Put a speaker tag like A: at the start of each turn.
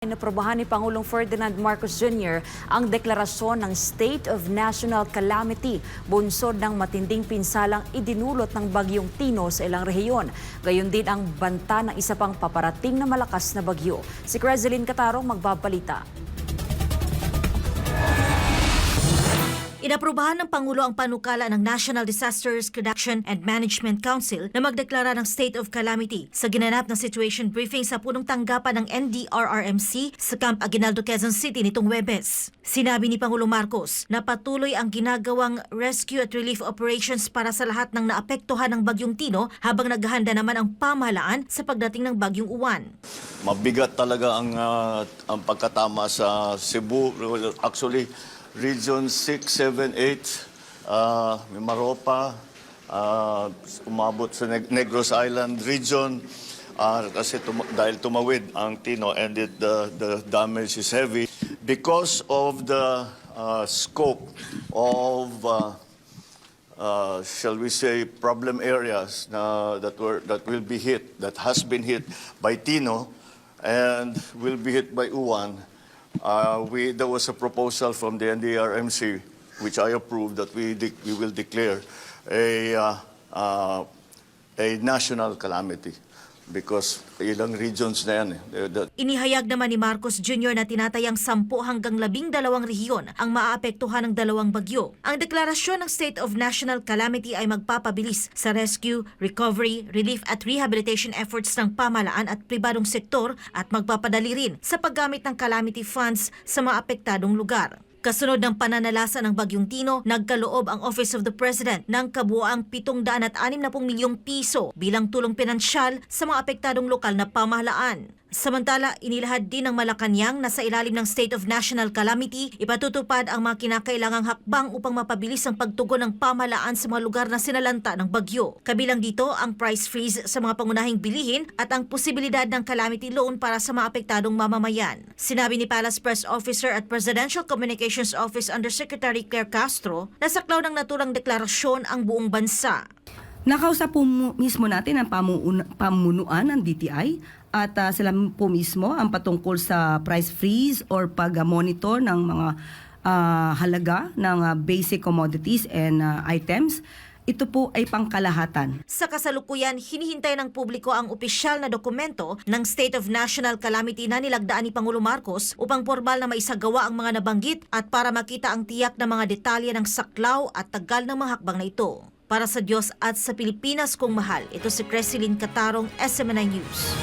A: Inaprobahan ni Pangulong Ferdinand Marcos Jr. ang deklarasyon ng State of National Calamity bunsod ng matinding pinsalang idinulot ng bagyong Tino sa ilang rehiyon. Gayon din ang banta ng isa pang paparating na malakas na bagyo. Si Crezeline Catarong magbabalita.
B: Inaprubahan ng Pangulo ang panukala ng National Disaster Risk Reduction and Management Council na magdeklara ng state of calamity sa ginanap na situation briefing sa punong tanggapan ng NDRRMC sa Camp Aguinaldo, Quezon City nitong Webes. Sinabi ni Pangulo Marcos na patuloy ang ginagawang rescue at relief operations para sa lahat ng naapektuhan ng Bagyong Tino habang naghahanda naman ang pamahalaan sa pagdating ng Bagyong Uwan.
C: Mabigat talaga ang, ah, ang pagkatama sa Cebu. Actually, Region 6, 7, 8, uh, Mimaropa, ah, umabot sa Neg- Negros Island region. ah, kasi tuma- dahil tumawid ang Tino and it, the, the damage is heavy. Because of the ah, scope of ah, uh, shall we say, problem areas na, that, were, that will be hit, that has been hit by Tino and will be hit by Uwan, uh, we, there was a proposal from the NDRMC, which I approved, that we, we will declare a, uh, uh, a national calamity because ilang regions na yan. Eh.
B: Inihayag naman ni Marcos Jr. na tinatayang 10 hanggang 12 rehiyon ang maaapektuhan ng dalawang bagyo. Ang deklarasyon ng State of National Calamity ay magpapabilis sa rescue, recovery, relief at rehabilitation efforts ng pamalaan at pribadong sektor at magpapadali rin sa paggamit ng calamity funds sa mga apektadong lugar. Kasunod ng pananalasa ng Bagyong Tino, nagkaloob ang Office of the President ng kabuoang 760 milyong piso bilang tulong pinansyal sa mga apektadong lokal na pamahalaan. Samantala, inilahad din ng Malacanang na sa ilalim ng State of National Calamity, ipatutupad ang mga kinakailangang hakbang upang mapabilis ang pagtugon ng pamahalaan sa mga lugar na sinalanta ng bagyo. Kabilang dito ang price freeze sa mga pangunahing bilihin at ang posibilidad ng calamity loan para sa mga apektadong mamamayan. Sinabi ni Palace Press Officer at Presidential Communications Office Undersecretary Claire Castro na saklaw ng naturang deklarasyon ang buong bansa.
D: Nakausap po mismo natin ang pamunuan ng DTI at ah, sila po mismo ang patungkol sa price freeze or pag-monitor ng mga ah, halaga ng ah, basic commodities and ah, items. Ito po ay pangkalahatan.
B: Sa kasalukuyan, hinihintay ng publiko ang opisyal na dokumento ng State of National Calamity na nilagdaan ni Pangulo Marcos upang formal na maisagawa ang mga nabanggit at para makita ang tiyak na mga detalye ng saklaw at tagal ng mga hakbang na ito. Para sa Diyos at sa Pilipinas kong mahal, ito si Creseline Catarong, SMNI News.